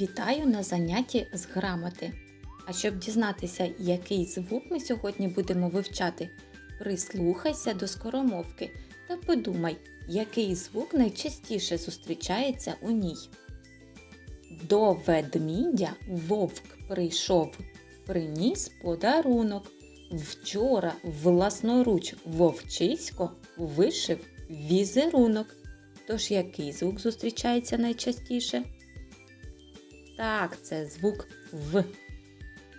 Вітаю на занятті з грамоти. А щоб дізнатися, який звук ми сьогодні будемо вивчати, прислухайся до скоромовки та подумай, який звук найчастіше зустрічається у ній. До ведмідя вовк прийшов, приніс подарунок. Вчора власноруч вовчисько вишив візерунок. Тож який звук зустрічається найчастіше? Так, це звук В.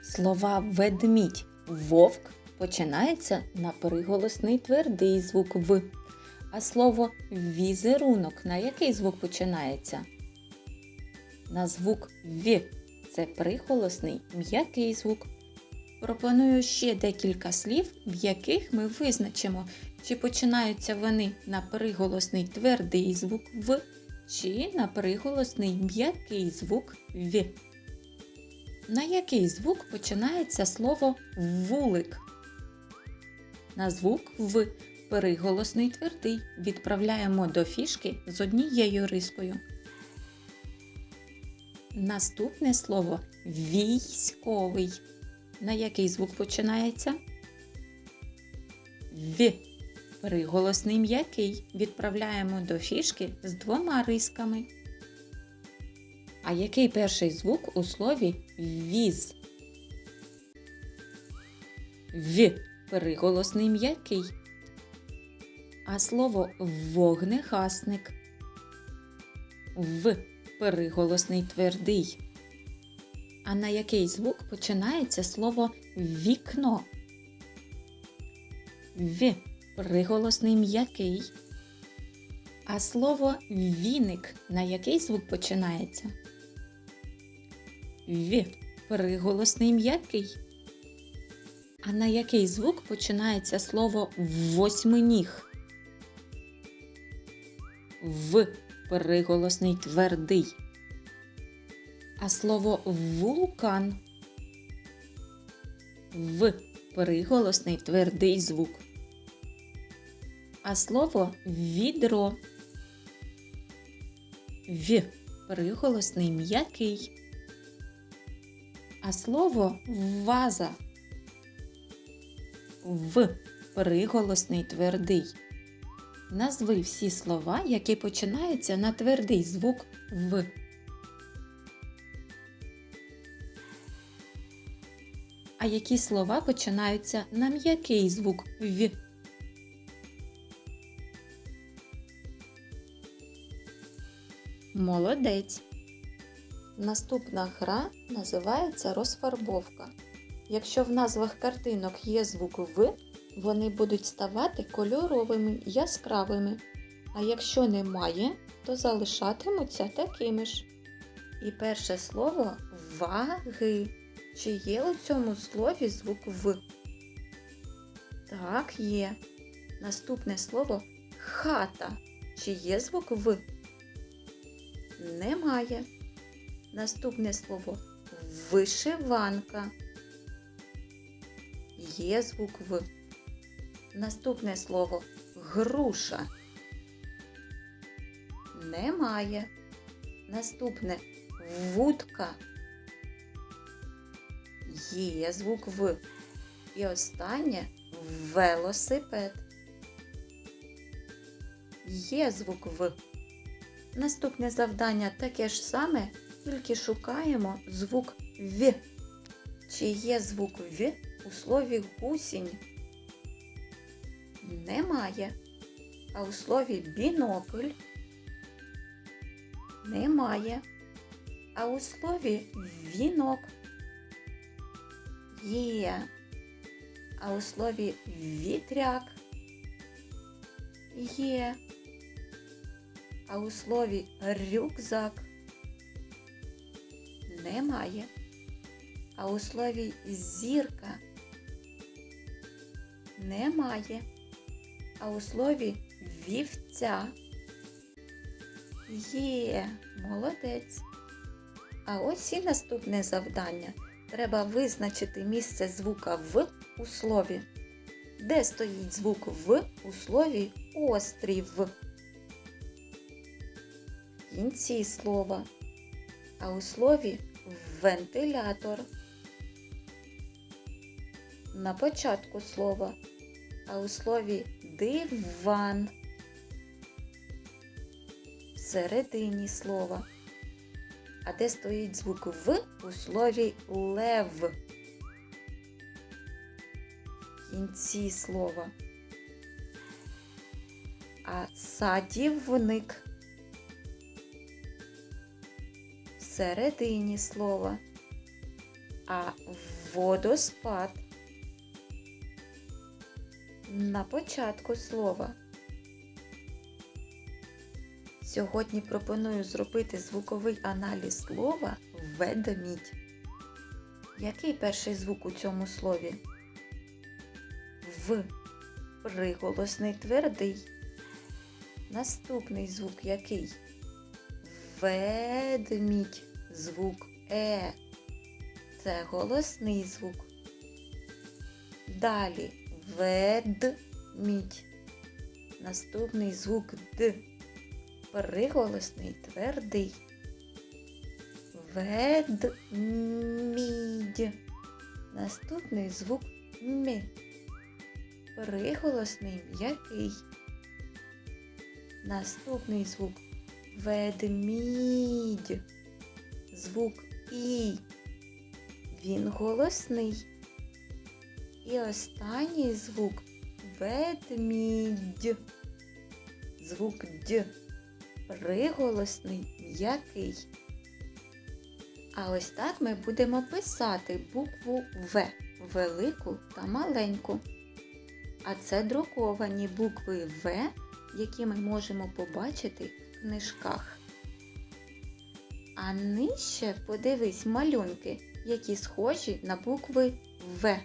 Слова ведмідь, вовк починаються на приголосний твердий звук В. А слово візерунок на який звук починається? На звук В. Це приголосний м'який звук. Пропоную ще декілька слів, в яких ми визначимо, чи починаються вони на приголосний твердий звук В, чи на приголосний м'який звук В. На який звук починається слово вулик? На звук В приголосний твердий відправляємо до фішки з однією рискою. Наступне слово військовий. На який звук починається? В. Приголосний м'який відправляємо до фішки з двома рисками. А який перший звук у слові віз? В. Приголосний м'який. А слово вогнегасник. В. Приголосний твердий. А на який звук починається слово вікно? В. Приголосний м'який. А слово віник на який звук починається? В. Приголосний м'який. А на який звук починається слово восьминіг? В. Приголосний твердий. А слово вулкан в приголосний твердий звук. А слово відро в приголосний м'який. А слово ваза в приголосний твердий. Назви всі слова, які починаються на твердий звук в. А які слова починаються на м'який звук В? Молодець. Наступна гра називається розфарбовка. Якщо в назвах картинок є звук В, вони будуть ставати кольоровими, яскравими. А якщо немає, то залишатимуться такими ж. І перше слово ваги. Чи є у цьому слові звук В? Так, є. Наступне слово хата. Чи є звук В? Немає. Наступне слово вишиванка. Є звук В. Наступне слово груша. Немає. Наступне вудка. Є звук В. І останнє велосипед. Є звук В. Наступне завдання таке ж саме, тільки шукаємо звук В. Чи є звук В у слові гусінь? Немає. А у слові бінокль немає. А у слові вінок є. А у слові вітряк є. А у слові рюкзак немає. А у слові зірка немає. А у слові вівця є. Молодець. А ось і наступне завдання. Треба визначити місце звука В у слові. Де стоїть звук В у слові острів? Кінці слова. а у слові вентилятор. На початку слова, а у слові диван. Всередині слова. А де стоїть звук В у слові лев? Кінці слова. А садівник. Всередині слова. А водоспад. На початку слова. Сьогодні пропоную зробити звуковий аналіз слова ведмідь. Який перший звук у цьому слові? В. Приголосний твердий. Наступний звук який? Ведмідь. Звук Е. Це голосний звук. Далі ведмідь. Наступний звук Д. Приголосний твердий. Ведмідь. Наступний звук М. Приголосний м'який. Наступний звук ведмідь. Звук І. Він голосний. І останній звук ведмідь. Звук Д. Приголосний м'який. А ось так ми будемо писати букву В велику та маленьку. А це друковані букви В, які ми можемо побачити книжках. А нижче подивись малюнки, які схожі на букви В.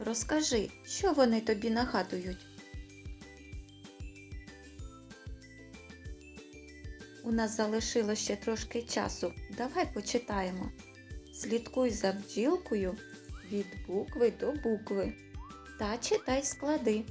Розкажи, що вони тобі нагадують. У нас залишилось ще трошки часу. Давай почитаємо. Слідкуй за бджілкою від букви до букви та читай склади.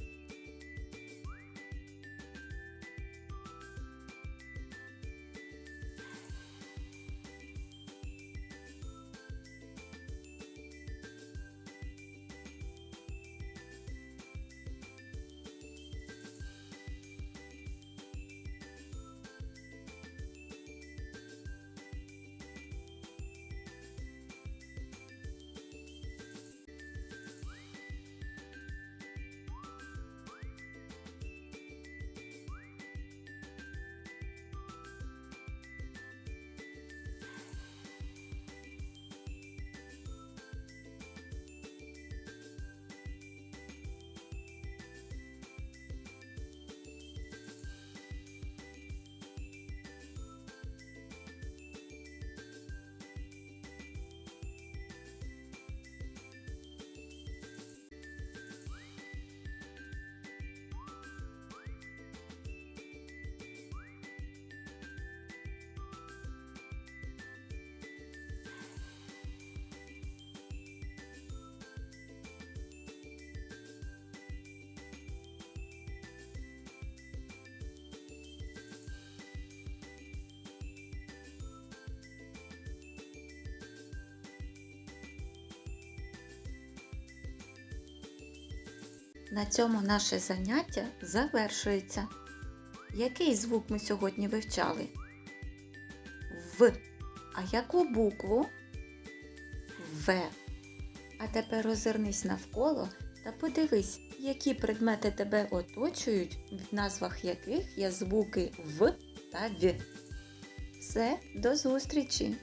На цьому наше заняття завершується. Який звук ми сьогодні вивчали? В. А яку букву? В. А тепер розвернись навколо та подивись, які предмети тебе оточують, в назвах яких є звуки В та В. Все, до зустрічі!